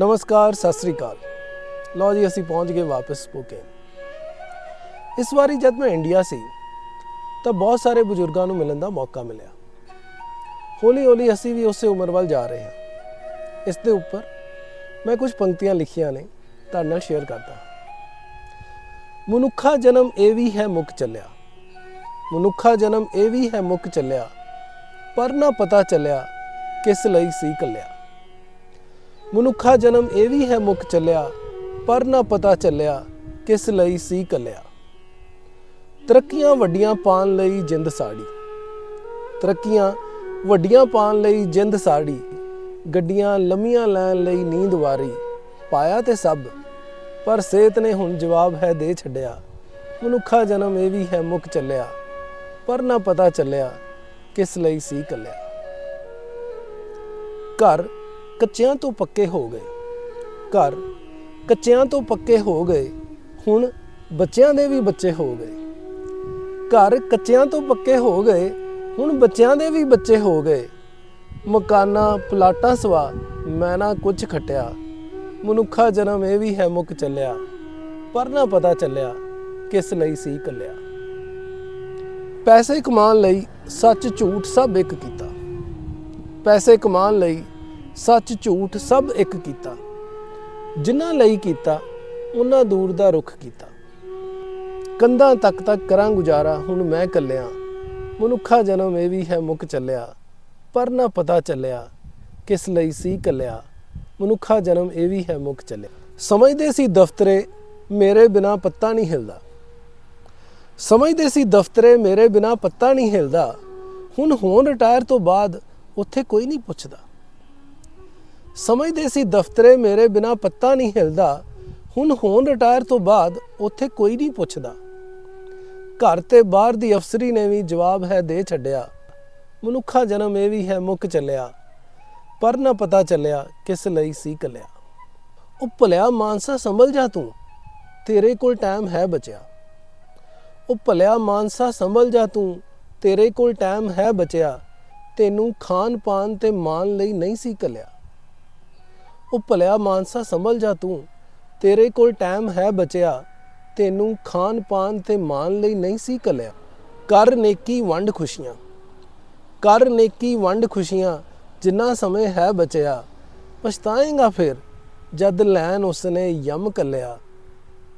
ਨਮਸਕਾਰ, ਸਤਿ ਸ੍ਰੀ ਅਕਾਲ। ਲਓ ਜੀ, ਅਸੀਂ ਪਹੁੰਚ ਗਏ ਵਾਪਸ ਸਪੋਕੇਨ ਇਸ ਵਾਰੀ ਜਦ ਮੈਂ ਇੰਡੀਆ ਸੀ, ਤਾਂ ਬਹੁਤ ਸਾਰੇ ਬਜ਼ੁਰਗਾਂ ਨੂੰ ਮਿਲਣ ਦਾ ਮੌਕਾ ਮਿਲਿਆ। ਹੌਲੀ ਹੌਲੀ ਅਸੀਂ ਵੀ ਉਸੇ ਉਮਰ ਵੱਲ ਜਾ ਰਹੇ ਹਾਂ। ਇਸ ਦੇ ਉੱਪਰ ਮੈਂ ਕੁਝ ਪੰਕਤੀਆਂ ਲਿਖੀਆਂ ਨੇ, ਤੁਹਾਡੇ ਨਾਲ ਸ਼ੇਅਰ ਕਰਦਾ ਹਾਂ। ਮਨੁੱਖਾ ਜਨਮ ਇਹ ਵੀ ਹੈ ਮੁੱਕ ਚੱਲਿਆ। ਮਨੁੱਖਾ ਜਨਮ ਇਹ ਵੀ ਹੈ ਮੁੱਕ ਚੱਲਿਆ, ਪਰ ਨਾ ਪਤਾ ਚੱਲਿਆ ਕਿਸ ਲਈ ਸੀ ਕੱਲਿਆ। ਮਨੁੱਖਾ ਜਨਮ ਇਹ ਵੀ ਹੈ ਮੁੱਕ ਚੱਲਿਆ, ਪਰ ਨਾ ਪਤਾ ਚੱਲਿਆ ਕਿਸ ਲਈ ਸੀ ਕੱਲਿਆ। ਤਰੱਕੀਆਂ ਵੱਡੀਆਂ ਪਾਣ ਲਈ ਜਿੰਦ ਸਾੜੀ। ਤਰੱਕੀਆਂ ਵੱਡੀਆਂ ਪਾਣ ਲਈ ਜਿੰਦ ਸਾੜੀ। ਗੱਡੀਆਂ ਲੰਮੀਆਂ ਲੈਣ ਲਈ ਨੀਂਦ ਵਾਰੀ। ਪਾਇਆ ਤੇ ਸਭ, ਪਰ ਸੇਤ ਨੇ ਹੁਣ ਜਵਾਬ ਹੈ ਦੇ ਛੱਡਿਆ। ਮਨੁੱਖਾ ਜਨਮ ਇਹ ਵੀ ਹੈ ਮੁੱਕ ਚੱਲਿਆ, ਪਰ ਨਾ ਪਤਾ ਚੱਲਿਆ ਕਿਸ ਲਈ ਸੀ ਕੱਲਿਆ। ਘਰ ਕੱਚਿਆਂ ਤੋਂ ਪੱਕੇ ਹੋ ਗਏ। ਘਰ ਕੱਚਿਆਂ ਤੋਂ ਪੱਕੇ ਹੋ ਗਏ, ਹੁਣ ਬੱਚਿਆਂ ਦੇ ਵੀ ਬੱਚੇ ਹੋ ਗਏ। ਘਰ ਕੱਚਿਆਂ ਤੋਂ ਪੱਕੇ ਹੋ ਗਏ, ਹੁਣ ਬੱਚਿਆਂ ਦੇ ਵੀ ਬੱਚੇ ਹੋ ਗਏ। ਮਕਾਨਾਂ, ਪਲਾਟਾਂ ਸਵਾ ਮੈਂ ਨਾ ਕੁਝ ਖਟਿਆ। ਮਨੁੱਖਾ ਜਨਮ ਇਹ ਵੀ ਹੈ ਮੁੱਕ ਚੱਲਿਆ, ਪਰ ਨਾ ਪਤਾ ਚੱਲਿਆ ਕਿਸ ਲਈ ਸੀ ਕੱਲਿਆ। ਪੈਸੇ ਕਮਾਉਣ ਲਈ ਸੱਚ ਝੂਠ ਸਭ ਇੱਕ ਕੀਤਾ। ਪੈਸੇ ਕਮਾਉਣ ਲਈ ਸੱਚ ਝੂਠ ਸਭ ਇੱਕ ਕੀਤਾ। ਜਿਨ੍ਹਾਂ ਲਈ ਕੀਤਾ, ਉਹਨਾਂ ਦੂਰ ਦਾ ਰੁਖ ਕੀਤਾ। ਕੰਧਾਂ ਤੱਕ ਤੱਕ ਕਰਾਂ ਗੁਜ਼ਾਰਾ, ਹੁਣ ਮੈਂ ਕੱਲਿਆ। ਮਨੁੱਖਾ ਜਨਮ ਇਹ ਵੀ ਹੈ ਮੁੱਕ ਚੱਲਿਆ। ਪਰ ਨਾ ਪਤਾ ਚੱਲਿਆ ਕਿਸ ਲਈ ਸੀ ਕੱਲਿਆ। ਮਨੁੱਖਾ ਜਨਮ ਇਹ ਵੀ ਹੈ ਮੁੱਕ ਚੱਲਿਆ। ਸਮਝਦੇ ਸੀ ਦਫ਼ਤਰੇ, ਮੇਰੇ ਬਿਨਾ ਪੱਤਾ ਨਹੀਂ ਹਿਲਦਾ। ਸਮਝਦੇ ਸੀ ਦਫ਼ਤਰੇ, ਮੇਰੇ ਬਿਨਾ ਪੱਤਾ ਨਹੀਂ ਹਿਲਦਾ। ਹੁਣ ਹੋਣ ਰਿਟਾਇਰ ਤੋਂ ਬਾਅਦ ਉੱਥੇ ਕੋਈ ਨਹੀਂ ਪੁੱਛਦਾ। ਸਮਝਦੇ ਸੀ ਦਫ਼ਤਰੇ ਮੇਰੇ ਬਿਨਾ ਪੱਤਾ ਨਹੀਂ ਹਿਲਦਾ। ਹੁਣ ਹੋਣ ਰਿਟਾਇਰ ਤੋਂ ਬਾਅਦ ਉੱਥੇ ਕੋਈ ਨਹੀਂ ਪੁੱਛਦਾ। ਘਰ ਤੇ ਬਾਹਰ ਦੀ ਅਫਸਰੀ ਨੇ ਵੀ ਜਵਾਬ ਹੈ ਦੇ ਛੱਡਿਆ। ਮਨੁੱਖਾ ਜਨਮ ਇਹ ਵੀ ਹੈ ਮੁੱਕ ਚੱਲਿਆ। ਪਰ ਨਾ ਪਤਾ ਚੱਲਿਆ ਕਿਸ ਲਈ ਸੀ ਕੱਲਿਆ। ਉਹ ਭਲਿਆ ਮਾਨਸਾ ਸੰਭਲ ਜਾ ਤੂੰ, ਤੇਰੇ ਕੋਲ ਟਾਈਮ ਹੈ ਬਚਿਆ। ਉਹ ਭਲਿਆ ਮਾਨਸਾ ਸੰਭਲ ਜਾ ਤੂੰ, ਤੇਰੇ ਕੋਲ ਟਾਈਮ ਹੈ ਬਚਿਆ। ਤੈਨੂੰ ਖਾਨ ਪਾਨ ਤੇ ਮਾਨ ਲਈ ਨਹੀਂ ਸੀ ਕੱਲਿਆ। ਉਹ ਭਲਿਆ ਮਾਨਸਾ ਸੰਭਲ ਜਾ ਤੂੰ। ਤੇਰੇ ਕੋਲ ਟਾਈਮ ਹੈ ਬਚਿਆ। ਤੈਨੂੰ ਖਾਨ ਪਾਨ ਤੇ ਮਾਨ ਲਈ ਨਹੀਂ ਸੀ ਕੱਲਿਆ ਕਰ ਨੇਕੀ ਵੰਡ ਖੁਸ਼ੀਆਂ। ਕਰ ਨੇਕੀ ਵੰਡ ਖੁਸ਼ੀਆਂ, ਜਿੰਨਾ ਸਮੇਂ ਹੈ ਬਚਿਆ। ਪਛਤਾਏਗਾ ਫਿਰ, ਜਦ ਲੈਣ ਉਸਨੇ ਯਮ ਕੱਲਿਆ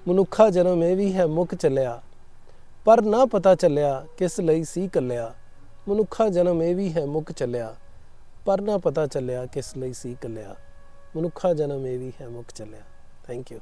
ਮਨੁੱਖਾ ਜਨਮ ਇਹ ਵੀ ਹੈ ਮੁੱਕ ਚੱਲਿਆ। ਪਰ ਨਾ ਪਤਾ ਚੱਲਿਆ ਕਿਸ ਲਈ ਸੀ ਕੱਲਿਆ ਮਨੁੱਖਾ ਜਨਮ ਇਹ ਵੀ ਹੈ ਮੁੱਕ ਚੱਲਿਆ। ਪਰ ਨਾ ਪਤਾ ਚੱਲਿਆ ਕਿਸ ਲਈ ਸੀ ਕੱਲਿਆ ਮਨੁੱਖਾ ਜਨਮ ਇਹ ਵੀ ਹੈ ਮੁੱਕ ਚੱਲਿਆ। Thank you